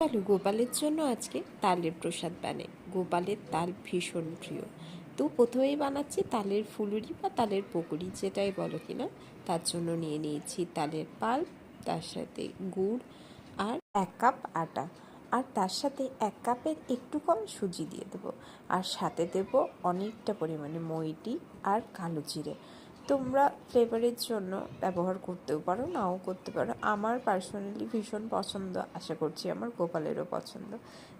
চলো গোপালের জন্য আজকে তালের প্রসাদ বানাই। গোপালের তাল ভীষণ প্রিয়। তো প্রথমেই বানাচ্ছি তালের ফুলুরি বা তালের পকুড়ি, যেটাই বলো কিনা। তার জন্য নিয়ে নিয়েছি তালের পাল, তার সাথে গুড় আর এক কাপ আটা। আর তার সাথে এক কাপের একটু কম সুজি দিয়ে দেবো। আর সাথে দেব অনেকটা পরিমাণে মইটি আর কালো জিরে। তোমরা ফ্লেভারের জন্য ব্যবহার করতেও পারো, নাও করতে পারো। আমার পার্সোনালি ভীষণ পছন্দ, আশা করছি আমার গোপালেরও পছন্দ।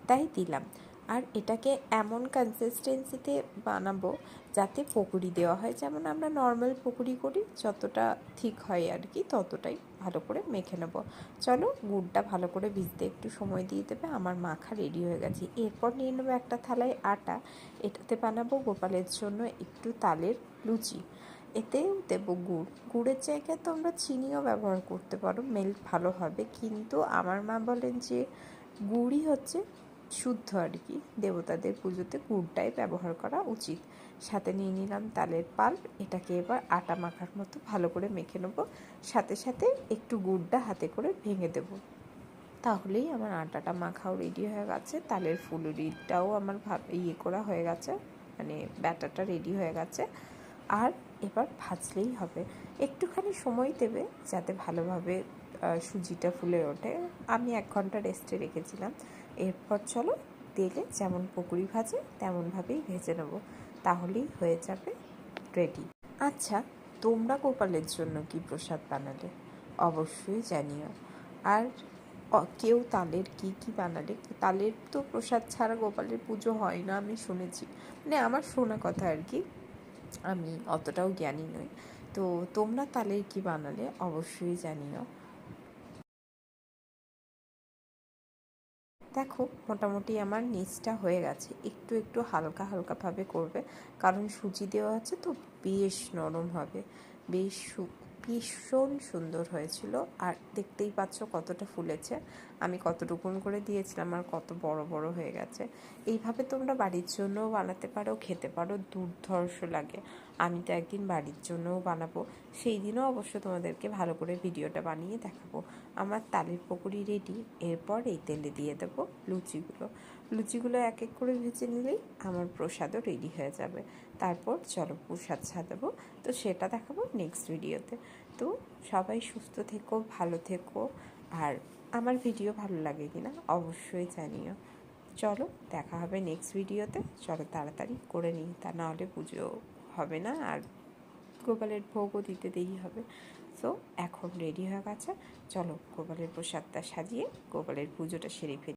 তাই দিলাম। আর এটাকে এমন কনসিস্টেন্সিতে বানাবো যাতে পকুড়ি দেওয়া হয়। যেমন আমরা নর্মাল পকুড়ি করি, যতটা ঠিক হয় আর কি, ততটাই ভালো করে মেখে নেব। চলো গুড়টা ভালো করে ভিজতে একটু সময় দিয়ে দেবে। আমার মাখা রেডি হয়ে গেছে। এরপর নিয়ে নেব একটা থালায় আটা। এটাতে বানাবো গোপালের জন্য একটু তালের লুচি। এতেও দেবো গুড়। গুড়ের জায়গায় তোমরা চিনিও ব্যবহার করতে পারো, মেল্ট ভালো হবে। কিন্তু আমার মা বলেন যে, গুড়ই হচ্ছে শুদ্ধ আর কি। দেবতাদের পুজোতে গুড়টাই ব্যবহার করা উচিত। সাথে নিয়ে নিলাম তালের পাল, এটাকে এবার আটা মাখার মতো ভালো করে মেখে নেব। সাথে সাথে একটু গুড়টা হাতে করে ভেঙে দেবো। তাহলেই আমার আটাটা মাখাও রেডি হয়ে গেছে। তালের ফুলুরিটাও আমার ইয়ে করা হয়ে গেছে মানে ব্যাটাটা রেডি হয়ে গেছে। আর এবার ভাজলেই হবে। একটুখানি সময় দেবে যাতে ভালোভাবে সুজিটা ফুলে ওঠে। আমি এক ঘণ্টা রেস্টে রেখেছিলাম। এরপর চলো তেলে যেমন পকুড়ি ভাজে, তেমনভাবেই ভেজে নেব। তাহলেই হয়ে যাবে রেডি আচ্ছা তোমরা গোপালের জন্য কি প্রসাদ বানালে? অবশ্যই জানিও। আর কেউ তালের কি কি বানালে? তালের তো প্রসাদ ছাড়া গোপালের পুজো হয় না, আমি শুনেছি। মানে আমার শোনা কথা আর কি। আমি অতটাও জ্ঞানী নই। তো তোমরা তালের কি বানালে? অবশ্যই জানিও। দেখো, মোটামুটি আমার নিচটা হয়ে গেছে। একটু একটু হালকা হালকাভাবে করবে। কারণ সুজি দেওয়া আছে তো, বেশ নরম হবে। বেশ ভীষণ সুন্দর হয়েছিল। আর দেখতেই পাচ্ছ কতটা ফুলেছে। আমি কতটুকুন করে দিয়েছিলাম আর কত বড় বড় হয়ে গেছে। এইভাবে তোমরা বাড়ির জন্যও বানাতে পারো, খেতে পারো, দুর্ধর্ষ লাগে। আমি তো একদিন বাড়ির জন্যও বানাবো। সেই দিনও অবশ্য তোমাদেরকে ভালো করে ভিডিওটা বানিয়ে দেখাবো। আমার তালের পকুড়ি রেডি এরপর এই তেলে দিয়ে দেবো লুচিগুলো। লুচিগুলো এক এক করে ভেজে নিলেই আমার প্রসাদও রেডি হয়ে যাবে। তারপর চলো প্রসাদ সাজাবো। তো সেটা দেখাবো নেক্সট ভিডিওতে তো সবাই সুস্থ থেকো, ভালো থেকো। আর আমার ভিডিও ভালো লাগে কিনা অবশ্যই জানিও। চলো দেখা হবে নেক্সট ভিডিওতে চলো তাড়াতাড়ি করে নিই, তা নাহলে পুজো হবে না আর গোপালের ভোগও দিতে দেরি হবে। সো এখন রেডি হয়ে গেছে। চলো গোপালের প্রসাদটা সাজিয়ে গোপালের পুজোটা সেরে ফেলি।